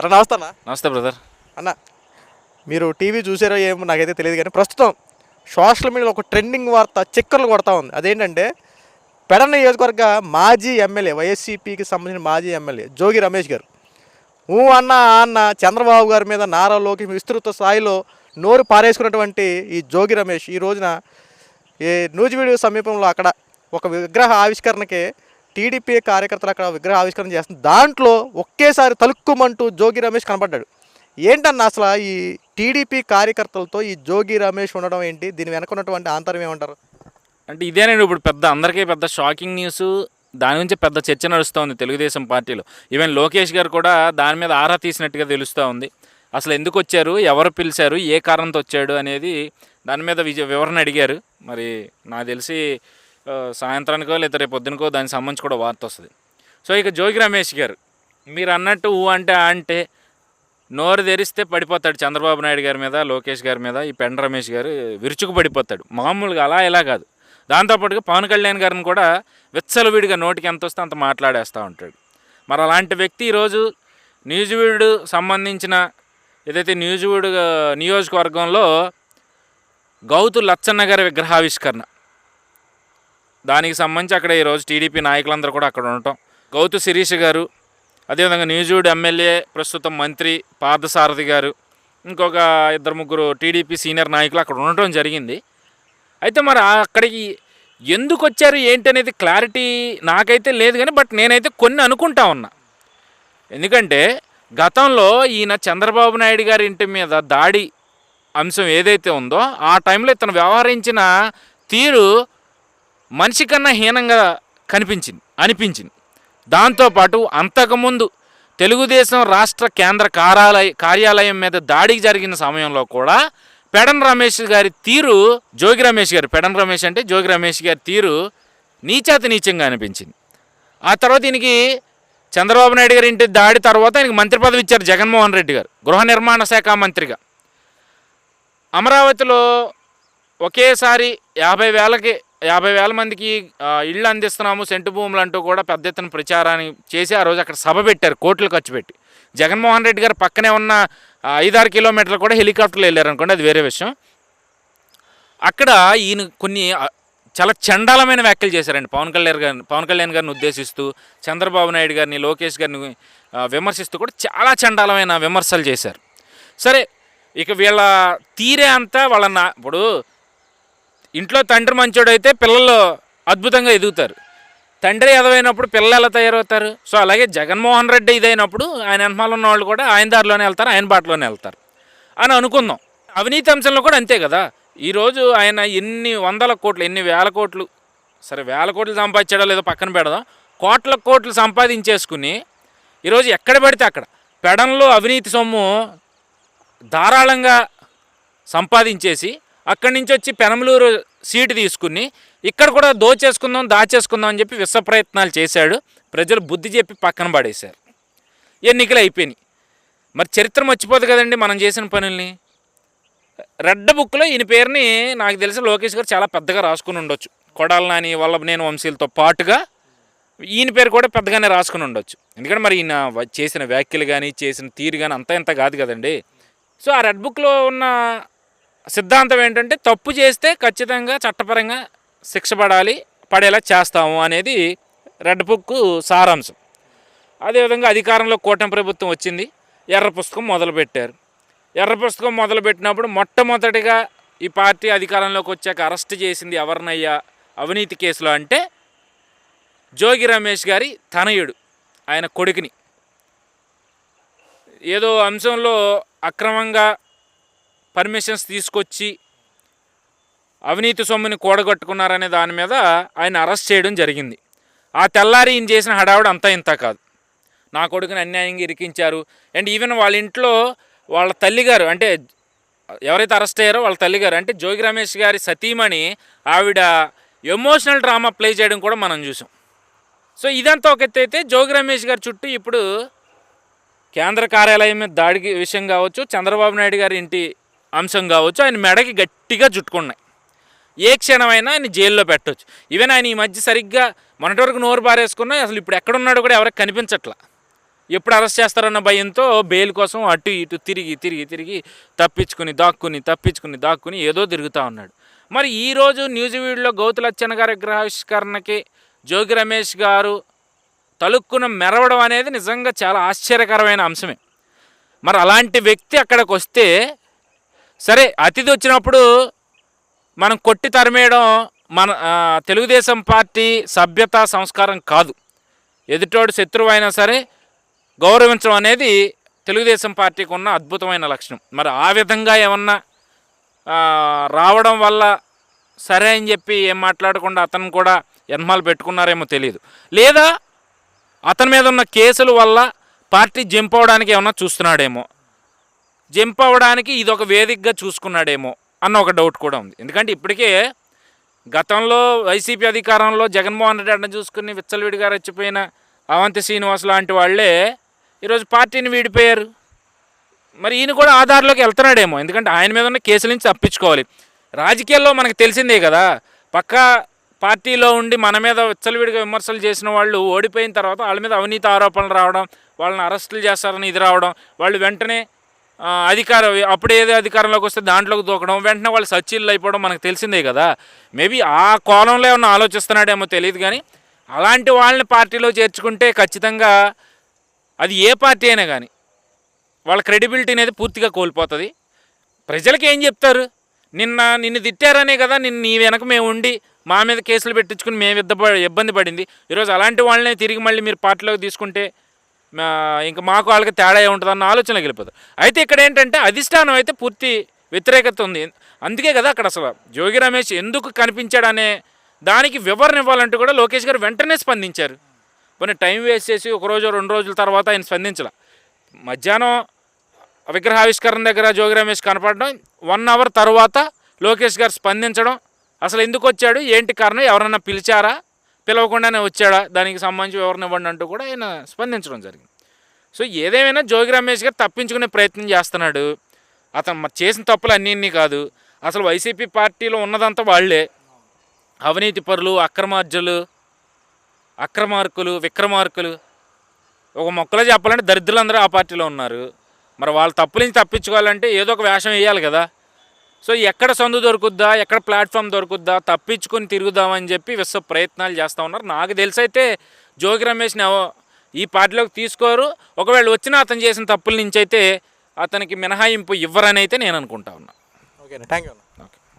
అన్న నమస్తే అన్న. నమస్తే బ్రదర్. అన్న మీరు టీవీ చూసారో ఏమో నాకైతే తెలియదు కానీ ప్రస్తుతం సోషల్ మీడియాలో ఒక ట్రెండింగ్ వార్త చక్కర్లు కొడతా ఉంది. అదేంటంటే పెడ నియోజకవర్గ మాజీ ఎమ్మెల్యే వైఎస్సీపీకి సంబంధించిన మాజీ ఎమ్మెల్యే జోగి రమేష్ గారు. ఊ అన్న ఆ అన్న చంద్రబాబు గారి మీద నారా లోకేష్ విస్తృత స్థాయిలో నోరు పారేసుకున్నటువంటి ఈ జోగి రమేష్ ఈ రోజున ఈ నూజివీడు సమీపంలో అక్కడ ఒక విగ్రహ ఆవిష్కరణకి టీడీపీ కార్యకర్తలు అక్కడ విగ్రహ ఆవిష్కరణ చేస్తుంది దాంట్లో ఒకేసారి తలుక్కుమంటూ జోగి రమేష్ కనపడ్డాడు. ఏంటన్న అసలు ఈ టీడీపీ కార్యకర్తలతో ఈ జోగి రమేష్ ఉండడం ఏంటి? దీని వెనక ఉన్నటువంటి ఆంతర్యం ఏమంటారు? అంటే ఇదేనండి ఇప్పుడు పెద్ద అందరికీ పెద్ద షాకింగ్ న్యూస్ దాని గురించి పెద్ద చర్చ నడుస్తోంది తెలుగుదేశం పార్టీలో. ఈవెన్ లోకేష్ గారు కూడా దాని మీద ఆరా తీసినట్టుగా తెలుస్తూ ఉంది. అసలు ఎందుకు వచ్చారు? ఎవరు పిలిచారు? ఏ కారణంతో వచ్చాడు అనేది దాని మీద విజ వివరణ అడిగారు. మరి నాకు తెలిసి సాయంత్రానికో లేదా రేపు పొద్దునకో దానికి సంబంధించి కూడా వార్త వస్తుంది. సో ఇక జోగి రమేష్ గారు మీరు అన్నట్టు ఊ అంటే అంటే నోరు తెరిస్తే పడిపోతాడు చంద్రబాబు నాయుడు గారి మీద లోకేష్ గారి మీద ఈ పెండ రమేష్ గారు విరుచుకు పడిపోతాడు. మామూలుగా అలా ఇలా కాదు. దాంతోపాటుగా పవన్ కళ్యాణ్ గారిని కూడా విచ్చలవిడిగా నోటికి ఎంత వస్తే అంత మాట్లాడేస్తూ ఉంటాడు. మరి అలాంటి వ్యక్తి ఈరోజు న్యూజివీడు సంబంధించిన ఏదైతే న్యూజివీడు నియోజకవర్గంలో గౌతు లచ్చన్న గారి విగ్రహావిష్కరణ దానికి సంబంధించి అక్కడ ఈరోజు టీడీపీ నాయకులందరూ కూడా అక్కడ ఉండటం. గౌతు శిరీష్ గారు అదేవిధంగా న్యూజివీడ్ ఎమ్మెల్యే ప్రస్తుతం మంత్రి పార్థసారథి గారు ఇంకొక ఇద్దరు ముగ్గురు టీడీపీ సీనియర్ నాయకులు అక్కడ ఉండటం జరిగింది. అయితే మరి అక్కడికి ఎందుకు వచ్చారు ఏంటి అనేది క్లారిటీ నాకైతే లేదు కానీ బట్ నేనైతే కొన్ని అనుకుంటా ఉన్నా. ఎందుకంటే గతంలో ఈయన చంద్రబాబు నాయుడు గారి ఇంటి మీద దాడి అంశం ఏదైతే ఉందో ఆ టైంలో ఇతను వ్యవహరించిన తీరు మనిషి కన్నా హీనంగా కనిపించింది అనిపించింది. దాంతోపాటు అంతకుముందు తెలుగుదేశం రాష్ట్ర కేంద్ర కార్యాలయ కార్యాలయం మీద దాడికి జరిగిన సమయంలో కూడా పెడన్ రమేష్ గారి తీరు జోగి రమేష్ గారు పెడన్ రమేష్ అంటే జోగి రమేష్ గారి తీరు నీచాతి నీచంగా అనిపించింది. ఆ తర్వాత ఈయనకి చంద్రబాబు నాయుడు గారి ఇంటి దాడి తర్వాత ఆయనకి మంత్రి పదవి ఇచ్చారు జగన్మోహన్ రెడ్డి గారు గృహ నిర్మాణ శాఖ మంత్రిగా. అమరావతిలో ఒకేసారి యాభై వేలకి యాభై వేల మందికి ఇళ్ళు అందిస్తున్నాము సెంటు భూములు అంటూ కూడా పెద్ద ఎత్తున ప్రచారాన్ని చేసి ఆ రోజు అక్కడ సభ పెట్టారు కోట్లు ఖర్చు పెట్టి. జగన్మోహన్ రెడ్డి గారు పక్కనే ఉన్న ఐదారు కిలోమీటర్లు కూడా హెలికాప్టర్లు వెళ్ళారు అనుకోండి అది వేరే విషయం. అక్కడ ఈయన కొన్ని చాలా చండాలమైన వ్యాఖ్యలు చేశారండి పవన్ కళ్యాణ్ గారిని పవన్ కళ్యాణ్ గారిని ఉద్దేశిస్తూ చంద్రబాబు నాయుడు గారిని లోకేష్ గారిని విమర్శిస్తూ కూడా చాలా చండాలమైన విమర్శలు చేశారు. సరే ఇక వీళ్ళ తీరే అంతా వాళ్ళ నా ఇప్పుడు ఇంట్లో తండ్రి మంచోడైతే పిల్లలు అద్భుతంగా ఎదుగుతారు. తండ్రి ఎదవైనప్పుడు పిల్లలు ఎలా తయారవుతారు? సో అలాగే జగన్మోహన్ రెడ్డి ఇదైనప్పుడు ఆయన వెనకాల ఉన్న వాళ్ళు కూడా ఆయన దారిలోనే వెళ్తారు ఆయన బాటలోనే వెళ్తారు అని అనుకుందాం. అవినీతి అంశంలో కూడా అంతే కదా. ఈరోజు ఆయన ఎన్ని వందల కోట్లు ఎన్ని వేల కోట్లు సరే వేల కోట్లు సంపాదించాడో లేదో పక్కన పెడదాం. కోట్ల కోట్లు సంపాదించేసుకుని ఈరోజు ఎక్కడ పడితే అక్కడ పెడంలో అవినీతి సొమ్ము ధారాళంగా సంపాదించేసి అక్కడి నుంచి వచ్చి పెనమలూరు సీటు తీసుకుని ఇక్కడ కూడా దోచేసుకుందాం దాచేసుకుందాం అని చెప్పి విశ్వ ప్రయత్నాలు చేశాడు. ప్రజలు బుద్ధి చెప్పి పక్కన పడేశారు. ఎన్నికలు అయిపోయినాయి. మరి చరిత్ర మర్చిపోదు కదండి మనం చేసిన పనుల్ని. రెడ్ బుక్లో ఈయన పేరుని నాకు తెలిసి లోకేష్ గారు చాలా పెద్దగా రాసుకుని ఉండొచ్చు. కొడాల నాని వల్లభనేని వంశీలతో పాటుగా ఈయన పేరు కూడా పెద్దగానే రాసుకుని ఉండొచ్చు. ఎందుకంటే మరి ఈయన చేసిన వ్యాఖ్యలు కానీ చేసిన తీరు కానీ అంతా ఇంత కాదు కదండి. సో ఆ రెడ్ బుక్లో ఉన్న సిద్ధాంతం ఏంటంటే తప్పు చేస్తే ఖచ్చితంగా చట్టపరంగా శిక్ష పడాలి పడేలా చేస్తాము అనేది రెడ్ బుక్ సారాంశం. అదేవిధంగా అధికారంలో కూటమి ప్రభుత్వం వచ్చింది ఎర్ర పుస్తకం మొదలుపెట్టారు. ఎర్ర పుస్తకం మొదలుపెట్టినప్పుడు మొట్టమొదటిగా ఈ పార్టీ అధికారంలోకి వచ్చాక అరెస్ట్ చేసింది ఎవరినయ్యా? అవినీతి కేసులో అంటే జోగి రమేష్ గారి తనయుడు ఆయన కొడుకుని. ఏదో అంశంలో అక్రమంగా పర్మిషన్స్ తీసుకొచ్చి అవినీతి సొమ్ముని కూడగట్టుకున్నారనే దాని మీద ఆయన అరెస్ట్ చేయడం జరిగింది. ఆ తెల్లారి ఈయన చేసిన హడావుడు అంతా ఇంత కాదు. నా కొడుకుని అన్యాయంగా ఇరికించారు. అండ్ ఈవెన్ వాళ్ళ ఇంట్లో వాళ్ళ తల్లిగారు అంటే ఎవరైతే అరెస్ట్ అయ్యారో వాళ్ళ తల్లిగారు అంటే జోగి రమేష్ గారి సతీమణి ఆవిడ ఎమోషనల్ డ్రామా ప్లే చేయడం కూడా మనం చూసాం. సో ఇదంతా ఒక ఎత్తు అయితే జోగి రమేష్ గారి చుట్టూ ఇప్పుడు కేంద్ర కార్యాలయం మీద దాడికి విషయం కావచ్చు చంద్రబాబు నాయుడు గారి ఇంటి అంశం కావచ్చు ఆయన మెడకి గట్టిగా చుట్టుకున్నాయి. ఏ క్షణమైనా ఆయన జైల్లో పెట్టవచ్చు ఈవెన్ ఆయన ఈ మధ్య సరిగ్గా మొన్నటి వరకు నోరు బారేసుకున్నా అసలు ఇప్పుడు ఎక్కడున్నాడో కూడా ఎవరికి కనిపించట్లా. ఎప్పుడు అరెస్ట్ చేస్తారన్న భయంతో బెయిల్ కోసం అటు ఇటు తిరిగి తిరిగి తిరిగి తప్పించుకుని దాక్కుని తప్పించుకుని దాక్కుని ఏదో తిరుగుతూ ఉన్నాడు. మరి ఈరోజు న్యూజివీడ్లో గౌతులచ్చన్న గారి విగ్రహావిష్కరణకి జోగి రమేష్ గారు తలుక్కున మెరవడం అనేది నిజంగా చాలా ఆశ్చర్యకరమైన అంశమే. మరి అలాంటి వ్యక్తి అక్కడికి వస్తే సరే అతిథి వచ్చినప్పుడు మనం కొట్టి తరిమేయడం మన తెలుగుదేశం పార్టీ సభ్యత సంస్కారం కాదు. ఎదుటోడు శత్రువు అయినా సరే గౌరవించడం అనేది తెలుగుదేశం పార్టీకి ఉన్న అద్భుతమైన లక్షణం. మరి ఆ విధంగా ఏమన్నా రావడం వల్ల సరే అని చెప్పి ఏం మాట్లాడకుండా అతను కూడా ఎన్మాలు పెట్టుకున్నారేమో తెలియదు. లేదా అతని మీద ఉన్న కేసుల వల్ల పార్టీ జంప్ అవడానికి ఏమన్నా చూస్తున్నాడేమో. జంప్ అవ్వడానికి ఇది ఒక వేదికగా చూసుకున్నాడేమో అన్న ఒక డౌట్ కూడా ఉంది. ఎందుకంటే ఇప్పటికే గతంలో వైసీపీ అధికారంలో జగన్మోహన్ రెడ్డి అడ్డం చూసుకుని విచ్చలవిడిగా రెచ్చిపోయిన అవంతి శ్రీనివాస్ లాంటి వాళ్ళే ఈరోజు పార్టీని వీడిపోయారు. మరి ఈయన కూడా ఆధార్లోకి వెళ్తున్నాడేమో. ఎందుకంటే ఆయన మీద ఉన్న కేసుల నుంచి తప్పించుకోవాలి. రాజకీయాల్లో మనకు తెలిసిందే కదా పక్కా పార్టీలో ఉండి మన మీద విచ్చలవిడిగా విమర్శలు చేసిన వాళ్ళు ఓడిపోయిన తర్వాత వాళ్ళ మీద అవినీతి ఆరోపణలు రావడం వాళ్ళని అరెస్టులు చేస్తారని ఇది రావడం వాళ్ళు వెంటనే అధికారం అప్పుడు ఏదో అధికారంలోకి వస్తే దాంట్లోకి దూకడం వెంటనే వాళ్ళు సచ్చిళ్ళు అయిపోవడం మనకు తెలిసిందే కదా. మేబీ ఆ కోణంలో ఏమన్నా ఆలోచిస్తున్నాడేమో తెలియదు కానీ అలాంటి వాళ్ళని పార్టీలో చేర్చుకుంటే ఖచ్చితంగా అది ఏ పార్టీ అయినా కానీ వాళ్ళ క్రెడిబిలిటీ అనేది పూర్తిగా కోల్పోతుంది. ప్రజలకి ఏం చెప్తారు? నిన్న నిన్ను తిట్టారనే కదా నిన్ను నీ వెనక మేము ఉండి మా మీద కేసులు పెట్టించుకుని మేము ఇద్ద ఇబ్బంది పడింది. ఈరోజు అలాంటి వాళ్ళనే తిరిగి మళ్ళీ మీరు పార్టీలోకి తీసుకుంటే ఇంకా మాకు వాళ్ళకి తేడా ఏముంటుంది అన్న ఆలోచన వెళ్ళిపోతుంది అయితే ఇక్కడ ఏంటంటే అధిష్టానం అయితే పూర్తి వ్యతిరేకత ఉంది. అందుకే కదా అక్కడ అసలు జోగి రమేష్ ఎందుకు కనిపించాడనే దానికి వివరణ ఇవ్వాలంటూ కూడా లోకేష్ గారు వెంటనే స్పందించారు. కొన్ని టైం వేస్ట్ చేసి ఒక రోజు రెండు రోజుల తర్వాత ఆయన స్పందించాల. మధ్యాహ్నం విగ్రహావిష్కరణ దగ్గర జోగి రమేష్ కనపడడం వన్ అవర్ తర్వాత లోకేష్ గారు స్పందించడం అసలు ఎందుకు వచ్చాడు ఏంటి కారణం ఎవరన్నా పిలిచారా? పిలవకుండానే వచ్చాడా? దానికి సంబంధించి వివరణ ఇవ్వండి అంటూ కూడా ఆయన స్పందించడం జరిగింది. సో ఏదేమైనా జోగి రమేష్ గారు తప్పించుకునే ప్రయత్నం చేస్తున్నాడు. అతను మరి చేసిన తప్పులు అన్నీ ఇన్ని కాదు. అసలు వైసీపీ పార్టీలో ఉన్నదంతా వాళ్ళే. అవినీతి పరులు అక్రమార్జులు అక్రమార్కులు విక్రమార్కులు. ఒక మొక్కలో చెప్పాలంటే దరిద్రులందరూ ఆ పార్టీలో ఉన్నారు. మరి వాళ్ళ తప్పుల నుంచి తప్పించుకోవాలంటే ఏదో ఒక వేషం వేయాలి కదా. సో ఎక్కడ సందు దొరుకుద్దా ఎక్కడ ప్లాట్ఫామ్ దొరుకుద్దా తప్పించుకొని తిరుగుదామని చెప్పి విశ్వ ప్రయత్నాలు చేస్తూ ఉన్నారు. నాకు తెలిసి అయితే జోగి రమేష్ని ఈ పార్టీలోకి తీసుకోరు. ఒకవేళ వచ్చినా అతను చేసిన తప్పుల నుంచి అయితే అతనికి మినహాయింపు ఇవ్వరని అయితే నేను అనుకుంటా ఉన్నా. Okay thank you